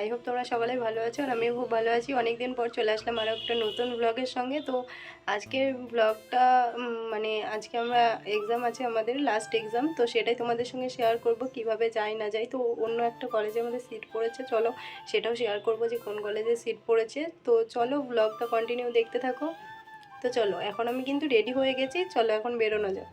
I hope তোমরা সবাই ভালো আছো আর আমিও খুব ভালো আছি। অনেক দিন পর চলে আসলাম আরও একটা নতুন ব্লগের সঙ্গে। তো আজকের ব্লগটা মানে আজকে আমরা এক্সাম আছে আমাদের লাস্ট এক্সাম তো সেটাই তোমাদের সঙ্গে শেয়ার করব, কীভাবে যাই না যাই তো অন্য একটা কলেজে আমাদের সিট পড়েছে। চলো সেটাও শেয়ার করব যে কোন কলেজে সিট পড়েছে। তো চলো ব্লগটা কন্টিনিউ দেখতে থাকো। তো চলো, এখন আমি কিন্তু রেডি হয়ে গেছি। চলো এখন বেরোনো যাক।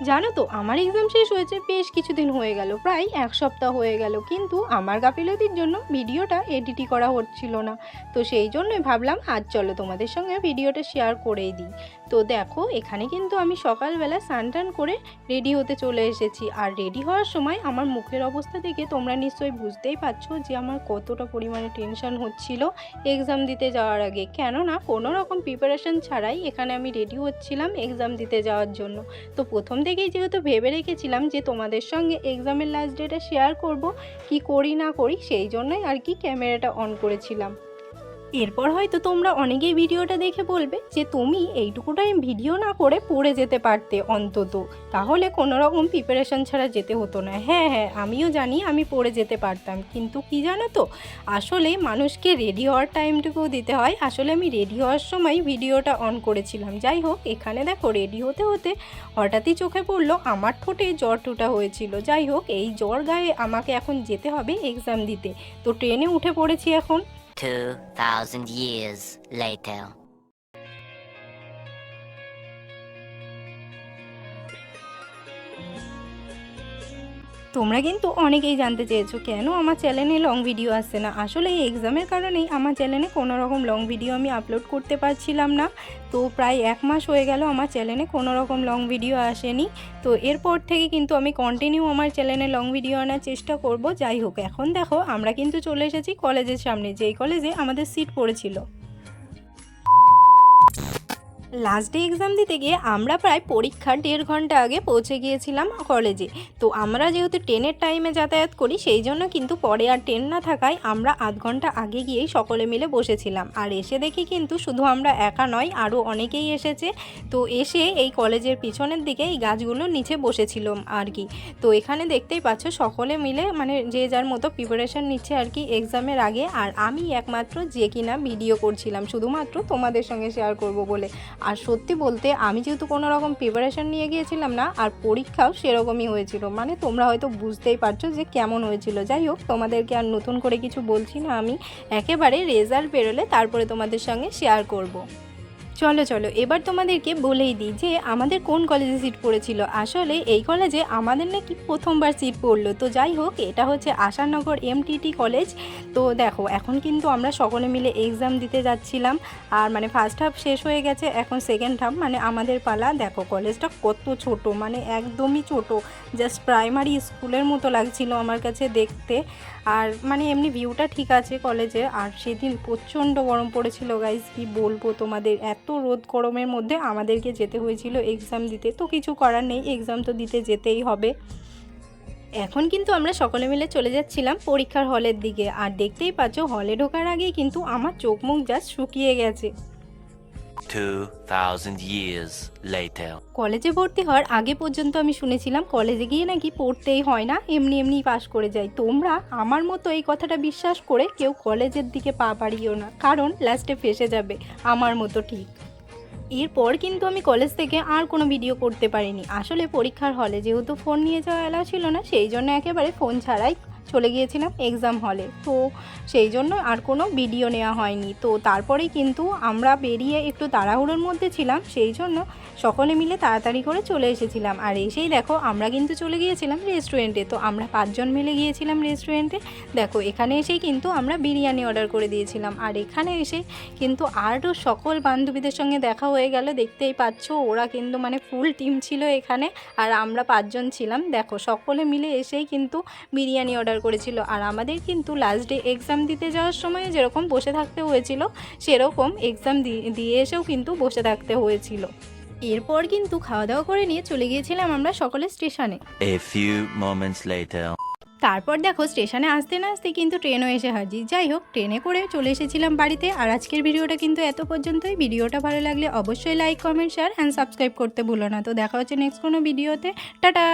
জানো তো, আমার এক্সাম শেষ হয়েছে, বেশ কিছুদিন হয়ে গেল, প্রায় এক সপ্তাহ হয়ে গেল, কিন্তু আমার গাফিলতির জন্য ভিডিওটা এডিটি করা হচ্ছিল না। তো সেই জন্যই ভাবলাম আজ চলো তোমাদের সঙ্গে ভিডিওটা শেয়ার করেই দিই। তো দেখো, এখানে কিন্তু আমি সকালবেলা স্নান টান করে রেডি হতে চলে এসেছি। আর রেডি হওয়ার সময় আমার মুখের অবস্থা দেখে তোমরা নিশ্চয়ই বুঝতেই পারছ যে আমার কতটা পরিমাণে টেনশন হচ্ছিল এক্সাম দিতে যাওয়ার আগে। কেননা, কোনো রকম প্রিপারেশন ছাড়াই এখানে আমি রেডি হচ্ছিলাম এক্সাম দিতে যাওয়ার জন্য। তো প্রথম থেকেই যেহেতু ভেবে রেখেছিলাম যে তোমাদের সঙ্গে এক্সামের লাস্ট ডেটা শেয়ার করব, কি করি না করি সেই জন্যই আর কি ক্যামেরাটা অন করেছিলাম। এরপর হয়তো তোমরা অনেকেই ভিডিওটা দেখে বলবে যে তুমি এইটুকু টাইম ভিডিও না করে পড়ে যেতে পারতে অন্তত। তাহলে কোনো রকম প্রিপারেশন ছাড়া যেতে হতো না। হ্যাঁ হ্যাঁ আমিও জানি আমি পড়ে যেতে পারতাম। কিন্তু কি জানো তো? আসলে মানুষকে রেডি হওয়ার টাইমটুকুও দিতে হয়। আসলে আমি রেডি হওয়ার সময় ভিডিওটা অন করেছিলাম। যাই হোক, এখানে দেখো রেডি হতে হতে হঠাৎই চোখে পড়ল আমার ঠোঁটে জ্বর টুটা হয়েছিল। যাই হোক, এই জ্বর গায়ে আমাকে এখন যেতে হবে এক্সাম দিতে। তো ট্রেনে উঠে পড়েছি এখন। 2,000 years later. তোমরা কিন্তু অনেকেই জানতে চেয়েছো, কেন আমার চ্যানেলে লং ভিডিও আসছে না? আসলে এই এক্সামের কারণেই আমার চ্যানেলে কোনো রকম লং ভিডিও আমি আপলোড করতে পারছিলাম না। তো প্রায় এক মাস হয়ে গেল আমার চ্যানেলে কোনো রকম লং ভিডিও আসেনি। তো এরপর থেকে কিন্তু আমি কন্টিনিউ আমার চ্যানেলে লং ভিডিও আনার চেষ্টা করব। যাই হোক, এখন দেখো আমরা কিন্তু চলে এসেছি কলেজের সামনে। যেই কলেজে আমাদের সিট পড়েছিল। লাস্ট ডে এক্সাম দিতে গিয়ে আমরা প্রায় পরীক্ষার দেড় ঘণ্টা আগে পৌঁছে গিয়েছিলাম কলেজে তো আমরা যেহেতু ট্রেনের টাইমে যাতায়াত করি, সেই জন্য কিন্তু পরে আর ট্রেন না থাকায় আমরা আধ ঘণ্টা আগে গিয়েই সকলে মিলে বসেছিলাম। আর এসে দেখি কিন্তু শুধু আমরা একা নয় আরও অনেকেই এসেছে। তো এসে এই কলেজের পিছনের দিকে এই গাছগুলোর নিচে বসেছিলাম আর কি। তো এখানে দেখতেই পাচ্ছ সকলে মিলে মানে যে যার মতো প্রিপারেশন নিচ্ছে আর কি এক্সামের আগে। আর আমি একমাত্র যে কিনা ভিডিও করছিলাম, শুধুমাত্র তোমাদের সঙ্গে শেয়ার করব বলে। আর সত্যি বলতে আমি যেহেতু কোনো রকম প্রিপারেশন নিয়ে গিয়েছিলাম না, আর পরীক্ষাও সেরকমই হয়েছিল। মানে তোমরা হয়তো বুঝতেই পারছ যে কেমন হয়েছিল। যাই হোক, তোমাদেরকে আর নতুন করে কিছু বলছি না আমি। একেবারে রেজাল্ট বেরোলে তারপরে তোমাদের সঙ্গে শেয়ার করব। চলো চলো, এবার তোমাদেরকে বলেই দিই যে আমাদের কোন কলেজে সিট পড়েছিল। আসলে এই কলেজে আমাদের নাকি প্রথমবার সিট পড়ল। তো যাই হোক, এটা হচ্ছে আশানগর এমটিটি কলেজ তো দেখো, এখন কিন্তু আমরা সকলে মিলে এক্সাম দিতে যাচ্ছিলাম। আর মানে ফার্স্ট হাফ শেষ হয়ে গেছে, এখন সেকেন্ড হাফ মানে আমাদের পালা। দেখো কলেজটা কত ছোট মানে একদমই ছোট। জাস্ট প্রাইমারি স্কুলের মতো লাগছিল আমার কাছে দেখতে। আর মানে এমনি ভিউটা ঠিক আছে কলেজে আর সেদিন প্রচণ্ড গরম পড়েছিল গাইজ কি বলব তোমাদের? এত রোদ গরমের মধ্যে আমাদেরকে যেতে হয়েছিল এক্সাম দিতে। তো কিছু করার নেই এক্সাম তো দিতে যেতেই হবে। এখন কিন্তু আমরা সকলে মিলে চলে যাচ্ছিলাম পরীক্ষার হলের দিকে। আর দেখতেই পাচ্ছ হলে ঢোকার আগেই কিন্তু আমার চোখ মুখ জাস্ট শুকিয়ে গেছে। 2,000 years later. কলেজে ভর্তি হওয়ার আগে পর্যন্ত আমি শুনেছিলাম কলেজে গিয়ে নাকি পড়তেই হয় না এমনি এমনি পাশ করে যায়। তোমরা আমার মতো এই কথাটা বিশ্বাস করে কেউ কলেজের দিকে পা বাড়িও না কারণ লাস্টে ফেসে যাবে আমার মতো ঠিক। এরপর কিন্তু আমি কলেজ থেকে আর কোনো ভিডিও করতে পারিনি। আসলে পরীক্ষার হলে যেহেতু ফোন নিয়ে যাওয়া এলাও ছিল না সেই জন্য একেবারে ফোন ছাড়াই চলে গিয়েছিলাম এক্সাম হলে তো সেই জন্য আর কোনো ভিডিও নেওয়া হয়নি। তো তারপরেই কিন্তু আমরা বেরিয়ে একটু তাড়াহুড়োর মধ্যে ছিলাম, সেই জন্য সকলে মিলে তাড়াতাড়ি করে চলে এসেছিলাম। আর এসেই দেখো আমরা কিন্তু চলে গিয়েছিলাম রেস্টুরেন্টে তো আমরা পাঁচজন মিলে গিয়েছিলাম রেস্টুরেন্টে দেখো এখানে এসেই কিন্তু আমরা বিরিয়ানি অর্ডার করে দিয়েছিলাম। আর এখানে এসে কিন্তু আরও সকল বান্ধবীদের সঙ্গে দেখা হয়ে গেল। দেখতেই পাচ্ছ ওরা কিন্তু মানে ফুল টিম ছিল এখানে। আর আমরা পাঁচজন ছিলাম। দেখো সকলে মিলে এসেই কিন্তু বিরিয়ানি অর্ডার করেছিল। আর আমাদের কিন্তু লাস্ট ডে এক্সাম দিতে যাওয়ার সময় যেরকম বসে থাকতে হয়েছিল সেরকম এক্সাম দিয়ে এসেও কিন্তু বসে থাকতে হয়েছিল। এরপর কিন্তু খাওয়া দাওয়া করে নিয়ে চলে গিয়েছিলাম আমরা সকলে স্টেশনে। A few moments later. তারপর দেখো স্টেশনে আসতে না আসতে কিন্তু ট্রেনও এসে হাজির। যাই হোক ট্রেনে করে চলে এসেছিলাম বাড়িতে। আর আজকের ভিডিওটা কিন্তু এত পর্যন্তই। ভিডিওটা ভালো লাগলে অবশ্যই like comment share and subscribe করতে ভুলো না। তো দেখা হচ্ছে নেক্সট কোনো ভিডিওতে। টাটা!